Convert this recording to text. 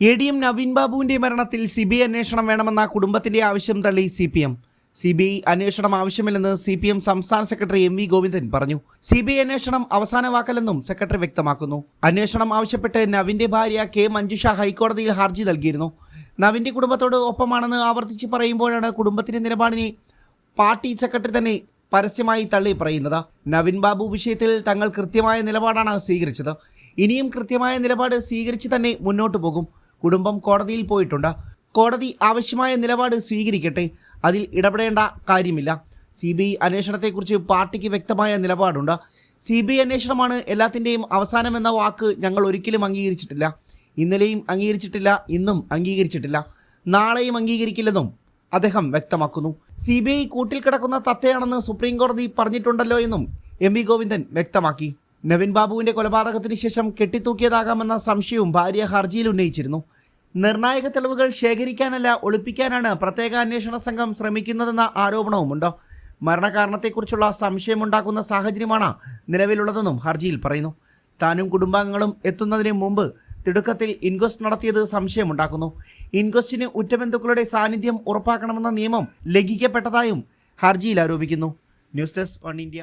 A D M Naveen ബാബുവിന്റെ മരണത്തിൽ C B I അന്വേഷണം വേണമെന്ന കുടുംബത്തിന്റെ ആവശ്യം തള്ളി C P M. C B I അന്വേഷണം ആവശ്യമില്ലെന്ന് സി പി എം സംസ്ഥാന സെക്രട്ടറി എം വി ഗോവിന്ദൻ പറഞ്ഞു. സി ബി ഐ അന്വേഷണം അവസാന വാക്കല്ലെന്നും സെക്രട്ടറി വ്യക്തമാക്കുന്നു. അന്വേഷണം ആവശ്യപ്പെട്ട് നവീന്റെ ഭാര്യ കെ മഞ്ജുഷ ഹൈക്കോടതിയിൽ ഹർജി നൽകിയിരുന്നു. നവീന്റെ കുടുംബത്തോട് ഒപ്പമാണെന്ന് ആവർത്തിച്ച് പറയുമ്പോഴാണ് കുടുംബത്തിന്റെ നിലപാടിനെ പാർട്ടി സെക്രട്ടറി തന്നെ പരസ്യമായി തള്ളി പറയുന്നത്. നവിൻ ബാബു വിഷയത്തിൽ തങ്ങൾ കൃത്യമായ നിലപാടാണ് സ്വീകരിച്ചത്. ഇനിയും കൃത്യമായ നിലപാട് സ്വീകരിച്ച് തന്നെ മുന്നോട്ട് പോകും. കുടുംബം കോടതിയിൽ പോയിട്ടുണ്ട്. കോടതി ആവശ്യമായ നിലപാട് സ്വീകരിക്കട്ടെ. അതിൽ ഇടപെടേണ്ട കാര്യമില്ല. സി ബി ഐ അന്വേഷണത്തെക്കുറിച്ച് പാർട്ടിക്ക് വ്യക്തമായ നിലപാടുണ്ട്. സി ബി ഐ അന്വേഷണമാണ് എല്ലാത്തിന്റെയും അവസാനമെന്ന വാക്ക് ഞങ്ങൾ ഒരിക്കലും അംഗീകരിച്ചിട്ടില്ല. ഇന്നലെയും അംഗീകരിച്ചിട്ടില്ല ഇന്നും അംഗീകരിച്ചിട്ടില്ല. നാളെയും അംഗീകരിക്കില്ലെന്നും അദ്ദേഹം വ്യക്തമാക്കുന്നു. സി ബി ഐ കൂട്ടിൽ കിടക്കുന്ന തത്തയാണെന്ന് സുപ്രീം കോടതി പറഞ്ഞിട്ടുണ്ടല്ലോ എന്നും എം വി ഗോവിന്ദൻ വ്യക്തമാക്കി. നവീൻ ബാബുവിന്റെ കൊലപാതകത്തിന് ശേഷം കെട്ടിത്തൂക്കിയതാകാമെന്ന സംശയവും ഭാര്യ ഹർജിയിൽ ഉന്നയിച്ചിരുന്നു. നിർണായക തെളിവുകൾ ശേഖരിക്കാനല്ല ഒളിപ്പിക്കാനാണ് പ്രത്യേക അന്വേഷണ സംഘം ശ്രമിക്കുന്നതെന്ന ആരോപണവുമുണ്ട്. മരണകാരണത്തെക്കുറിച്ചുള്ള സംശയമുണ്ടാക്കുന്ന സാഹചര്യമാണ് നിലവിലുള്ളതെന്നും ഹർജിയിൽ പറയുന്നു. താനും കുടുംബാംഗങ്ങളും എത്തുന്നതിന് മുമ്പ് തിടുക്കത്തിൽ ഇൻക്വസ്റ്റ് നടത്തിയത് സംശയമുണ്ടാക്കുന്നു. ഇൻക്വസ്റ്റിന് ഉറ്റബന്ധുക്കളുടെ സാന്നിധ്യം ഉറപ്പാക്കണമെന്ന നിയമം ലംഘിക്കപ്പെട്ടതായും ഹർജിയിൽ ആരോപിക്കുന്നു. News desk one India.